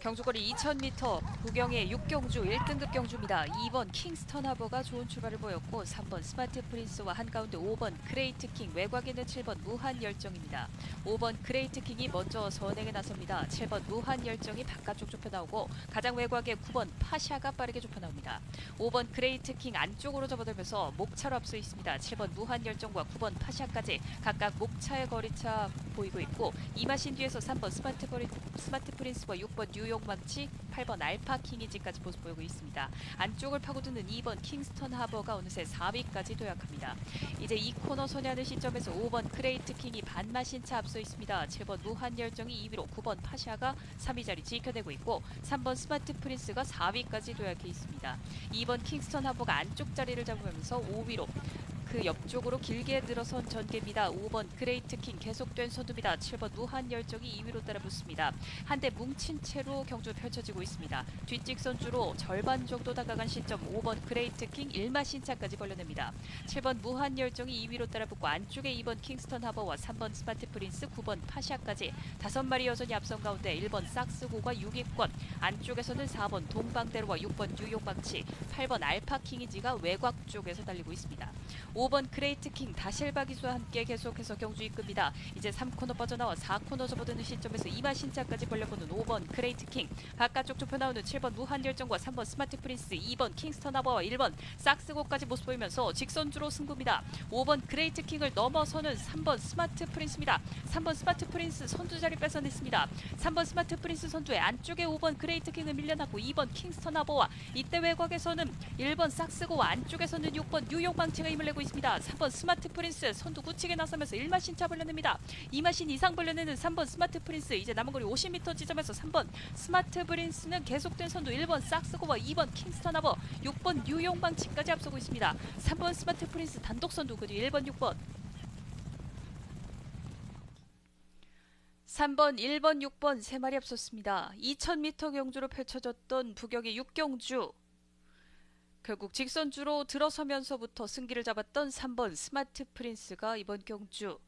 경주거리 2000m 부경의 6경주 1등급 경주입니다. 2번 킹스턴 하버가 좋은 출발을 보였고 3번 스마트 프린스와 한가운데 5번 그레이트 킹 외곽에는 7번 무한 열정입니다. 5번 그레이트 킹이 먼저 선행에 나섭니다. 7번 무한 열정이 바깥쪽 좁혀 나오고 가장 외곽에 9번 파샤가 빠르게 좁혀 나옵니다. 5번 그레이트 킹 안쪽으로 접어들면서 목차로 앞서 있습니다. 7번 무한 열정과 9번 파샤까지 각각 목차의 거리차 보이고 있고 이마신 뒤에서 3번 스마트, 버리, 스마트 프린스와 6번 뉴욕 망치, 8번 알파 킹이지까지 모습 보이고 있습니다. 안쪽을 파고드는 2번 킹스턴 하버가 어느새 4위까지 도약합니다. 이제 이 코너 선회하는 시점에서 5번 크레이트 킹이 반마신 차 앞서 있습니다. 7번 무한 열정이 2위로 9번 파샤가 3위 자리 지켜내고 있고 3번 스마트 프린스가 4위까지 도약해 있습니다. 2번 킹스턴 하버가 안쪽 자리를 잡으면서 5위로 그 옆쪽으로 길게 늘어선 전개입니다. 5번 그레이트 킹 계속된 선두입니다. 7번 무한 열정이 2위로 따라붙습니다. 한 대 뭉친 채로 경주 펼쳐지고 있습니다. 뒷직선주로 절반 정도 다가간 시점 5번 그레이트 킹 1마 신차까지 벌려냅니다. 7번 무한 열정이 2위로 따라붙고 안쪽에 2번 킹스턴 하버와 3번 스마트 프린스 9번 파샤까지 다섯 마리 여전히 앞선 가운데 1번 삭스고가 6위권 안쪽에서는 4번 동방대로와 6번 뉴욕 방치 8번 알파 킹이지가 외곽 쪽에서 달리고 있습니다. 5번 그레이트 킹 다실바 기수와 함께 계속해서 경주 이끕니다. 이제 3코너 빠져나와 4코너 접어드는 시점에서 이마 신차까지 벌려보는 5번 그레이트 킹 바깥쪽 좁혀 나오는 7번 무한 열정과 3번 스마트 프린스 2번 킹스턴 하버와 1번 삭스고까지 모습 보이면서 직선주로 승부입니다. 5번 그레이트 킹을 넘어서는 3번 스마트 프린스입니다. 3번 스마트 프린스 선두 자리 뺏어냈습니다. 3번 스마트 프린스 선두의 안쪽에 5번 그레이트 킹을 밀려났고 2번 킹스턴 하버와 이때 외곽에서는 1번 삭스고와 안쪽에서는 6번 뉴욕 방치가 힘을 내고 있습니다. 3번 스마트 프린스 선두 굳히게 나서면서 1마신 차 벌려냅니다. 2마신 이상 벌려내는 3번 스마트 프린스 이제 남은 거리 50m 지점에서 3번 스마트 프린스는 계속된 선두 1번 삭스고와 2번 킹스턴 하버 6번 뉴욕 방치까지 앞서고 있습니다. 3번 스마트 프린스 단독 선두 그 뒤 1번 6번 3번, 1번, 6번 세 마리 앞섰습니다. 2000m 경주로 펼쳐졌던 부경의 6경주. 결국 직선주로 들어서면서부터 승기를 잡았던 3번 스마트 프린스가 이번 경주